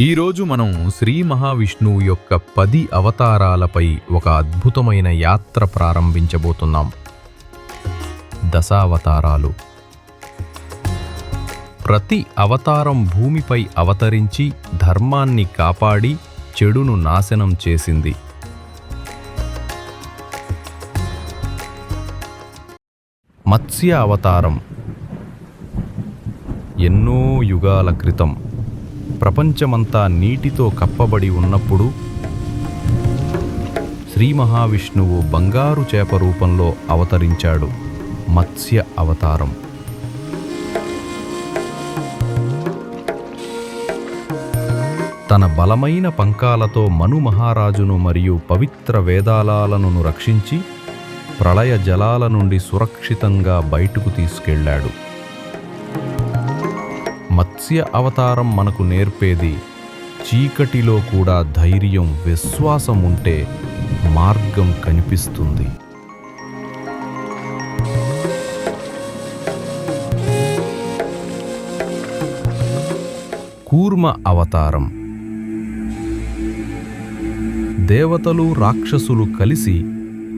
ఈరోజు మనం శ్రీ మహావిష్ణువు యొక్క పది అవతారాలపై ఒక అద్భుతమైన యాత్ర ప్రారంభించబోతున్నాం. దశావతారాలు. ప్రతి అవతారం భూమిపై అవతరించి ధర్మాన్ని కాపాడి చెడును నాశనం చేసింది. మత్స్య అవతారం ఎన్నో యుగాల క్రితం. ప్రపంచమంతా నీటితో కప్పబడి ఉన్నప్పుడు శ్రీ మహావిష్ణువు బంగారు చేప రూపంలో అవతరించాడు మత్స్య అవతారం. తన బలమైన పంకాలతో మను మహారాజును మరియు పవిత్ర వేదాలను రక్షించి ప్రళయ జలాల నుండి సురక్షితంగా బయటకు తీసుకెళ్ళాడు మత్స్య అవతారం మనకు నేర్పేది చీకటిలో కూడా ధైర్యం విశ్వాసం ఉంటే మార్గం కనిపిస్తుంది. కూర్మ అవతారం. దేవతలు రాక్షసులు కలిసి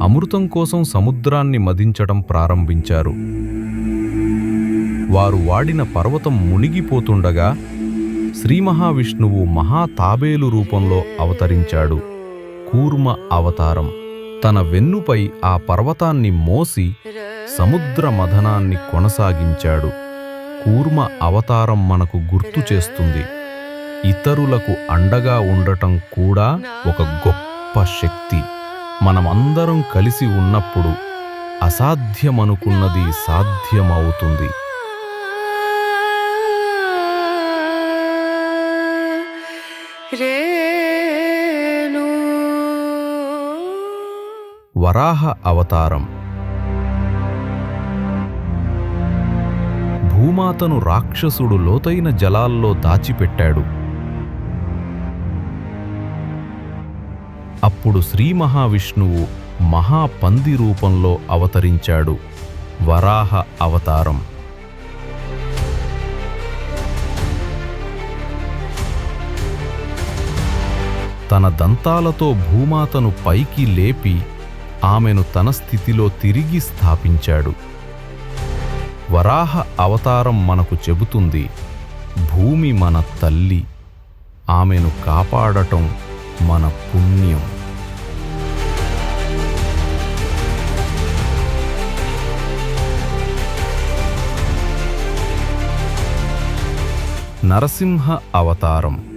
అమృతం కోసం సముద్రాన్ని మదించడం ప్రారంభించారు. వారు వాడిన పర్వతం మునిగిపోతుండగా శ్రీ మహావిష్ణువు మహా తాబేలు రూపంలో అవతరించాడు. కూర్మ అవతారం. తన వెన్నుపై ఆ పర్వతాన్ని మోసి సముద్ర మథనాన్ని కొనసాగించాడు. కూర్మ అవతారం మనకు గుర్తు చేస్తుంది. ఇతరులకు అండగా ఉండటం కూడా ఒక గొప్ప శక్తి. మనమందరం కలిసి ఉన్నప్పుడు అసాధ్యమనుకున్నది సాధ్యమవుతుంది. రేణు. వరాహ అవతారం. భూమాతను రాక్షసుడు లోతైన జలాల్లో దాచిపెట్టాడు. అప్పుడు శ్రీ మహావిష్ణువు మహాపంది రూపంలో అవతరించాడు. వరాహ అవతారం. తన దంతాలతో భూమాతను పైకి లేపి ఆమెను తన స్థితిలో తిరిగి స్థాపించాడు. వరాహ అవతారం మనకు చెబుతుంది భూమి మన తల్లి ఆమెను కాపాడటం మన పుణ్యం. నరసింహ అవతారం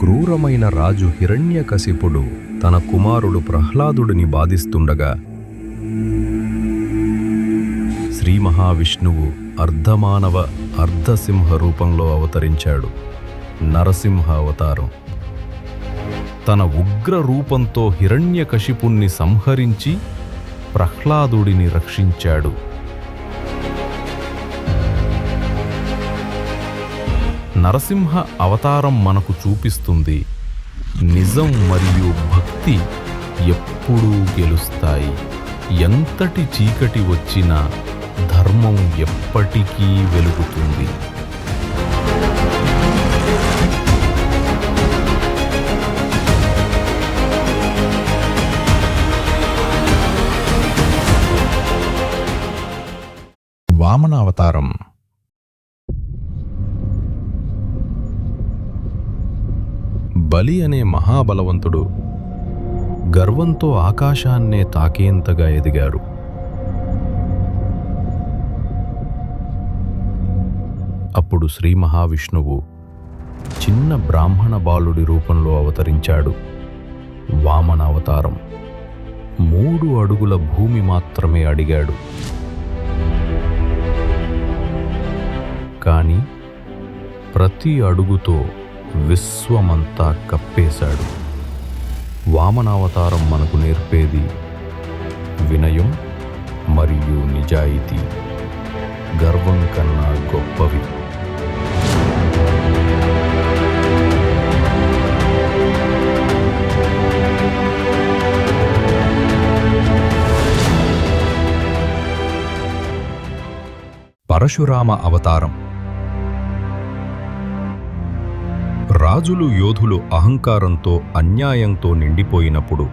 క్రూరమైన రాజు హిరణ్యకశిపుడు తన కుమారుడు ప్రహ్లాదుడిని బాధిస్తుండగా శ్రీ మహావిష్ణువు అర్ధమానవ అర్ధసింహ రూపంలో అవతరించాడు. నరసింహ అవతారం. తన ఉగ్ర రూపంతో హిరణ్యకశిపుణ్ణి సంహరించి ప్రహ్లాదుడిని రక్షించాడు. నరసింహ అవతారం మనకు చూపిస్తుంది. నిజం మరియు భక్తి ఎప్పుడూ గెలుస్తాయి. ఎంతటి చీకటి వచ్చినా ధర్మం ఎప్పటికీ వెలుగుతుంది. వామన అవతారం బలి అనే మహాబలవంతుడు గర్వంతో ఆకాశాన్నే తాకేంతగా ఎదిగారు. అప్పుడు శ్రీ మహావిష్ణువు చిన్న బ్రాహ్మణ బాలుడి రూపంలో అవతరించాడు. వామన అవతారం మూడు అడుగుల భూమి మాత్రమే అడిగాడు. కానీ ప్రతి అడుగుతో విశ్వమంతా కప్పేశాడు. వామనావతారం మనకు నేర్పేది వినయం మరియు నిజాయితీ. గర్వం కన్నా గొప్పవి. పరశురామ అవతారం రాజులు యోధులు అహంకారంతో అన్యాయంతో నిండిపోయినప్పుడు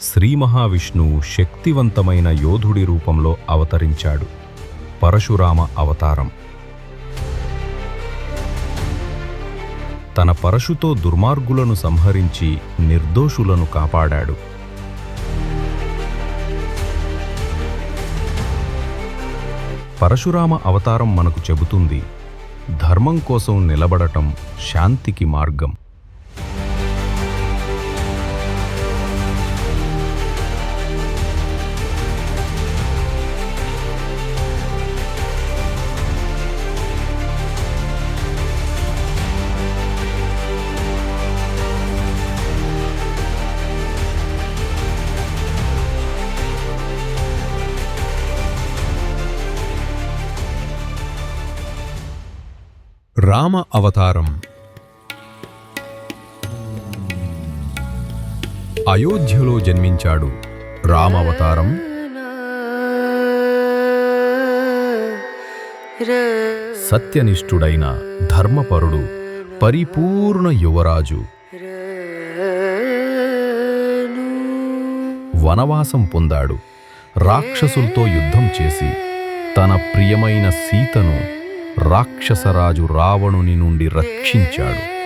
శ్రీ మహావిష్ణువు శక్తివంతమైన యోధుడి రూపంలో అవతరించాడు. పరశురామ అవతారం. తన పరశుతో దుర్మార్గులను సంహరించి నిర్దోషులను కాపాడాడు. పరశురామ అవతారం మనకు చెబుతుంది ధర్మం కోసం నిలబడటం శాంతికి మార్గం. రామ అవతారం. అయోధ్యలో జన్మించాడు రామవతారం సత్యనిష్ఠుడైన ధర్మపరుడు పరిపూర్ణ యువరాజు. వనవాసం పొందాడు. రాక్షసులతో యుద్ధం చేసి తన ప్రియమైన సీతను రాక్షసరాజు రావణుని నుండి రక్షించాడు.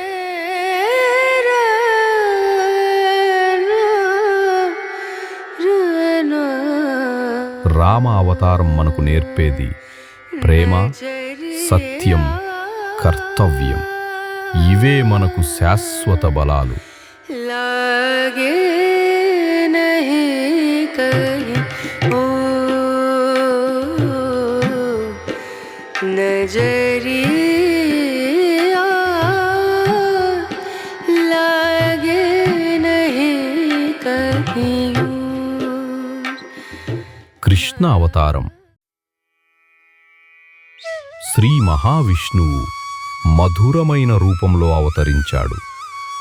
రామ అవతారం మనకు నేర్పేది ప్రేమ సత్యం కర్తవ్యం. ఇవే మనకు శాశ్వత బలాలు. లాగే నహీ नजरिया लागे नहीं कहीं और। కృష్ణ అవతారం శ్రీ మహావిష్ణువు మధురమైన రూపంలో అవతరించాడు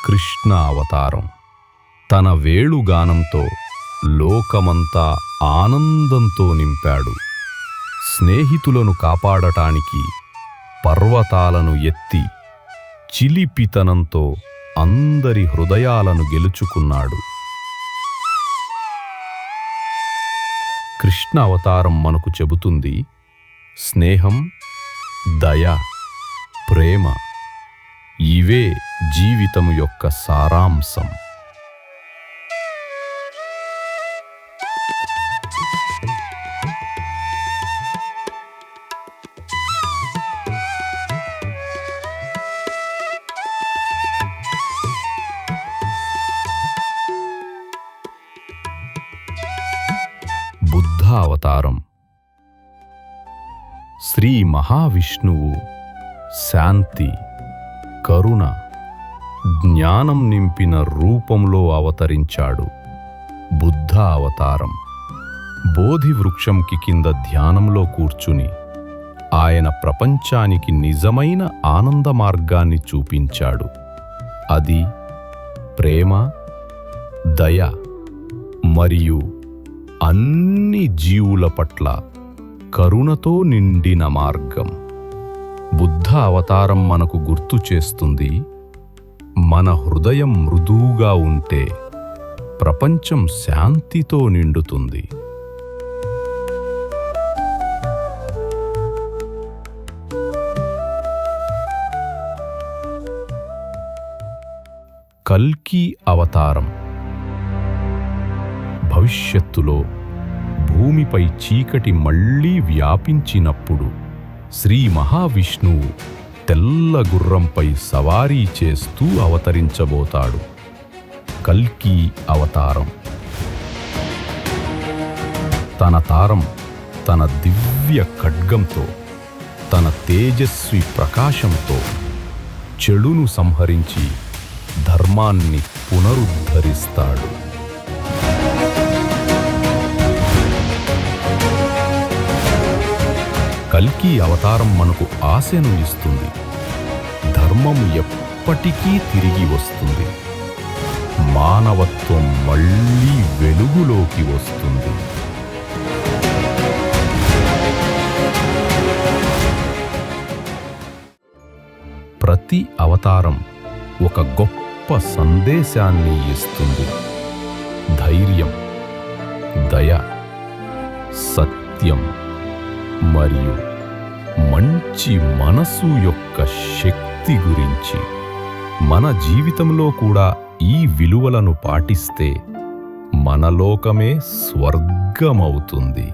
కృష్ణ అవతారం తన వేళుగానంతో లోకమంతా ఆనందంతో నింపాడు స్నేహితులను కాపాడటానికి పర్వతాలను ఎత్తి చిలిపితనంతో అందరి హృదయాలను గెలుచుకున్నాడు. కృష్ణ అవతారం మనకు చెబుతుంది స్నేహం దయ ప్రేమ ఇవే జీవితం యొక్క సారాంశం. శ్రీ మహావిష్ణువు శాంతి కరుణ జ్ఞానం నింపిన రూపంలో అవతరించాడు బుద్ధ అవతారం. బోధి వృక్షంకి కింద ధ్యానంలో కూర్చుని ఆయన ప్రపంచానికి నిజమైన ఆనంద మార్గాన్ని చూపించాడు. అది ప్రేమ దయ మరియు అన్ని జీవుల పట్ల కరుణతో నిండిన మార్గం. బుద్ధ అవతారం మనకు గుర్తు చేస్తుంది. మన హృదయం మృదువుగా ఉంటే ప్రపంచం శాంతితో నిండుతుంది. కల్కి అవతారం. భవిష్యత్తులో భూమిపై చీకటి మళ్ళీ వ్యాపించినప్పుడు శ్రీ మహావిష్ణువు తెల్ల గుర్రంపై సవారీ చేస్తూ అవతరించబోతాడు. కల్కి అవతారం. తన తారం తన దివ్య ఖడ్గంతో తన తేజస్వి ప్రకాశంతో చెడును సంహరించి ధర్మాన్ని పునరుద్ధరిస్తాడు. కల్కి అవతారం మనకు ఆశను ఇస్తుంది ధర్మం ఎప్పటికీ తిరిగి వస్తుంది. మానవత్వం మళ్ళీ వెలుగులోకి వస్తుంది. ప్రతి అవతారం ఒక గొప్ప సందేశాన్ని ఇస్తుంది. ధైర్యం దయ సత్యం. మరియు మంచి మనసు యొక్క శక్తి గురించి మన జీవితంలో కూడా ఈ విలువలను పాటిస్తే మన లోకమే స్వర్గమవుతుంది.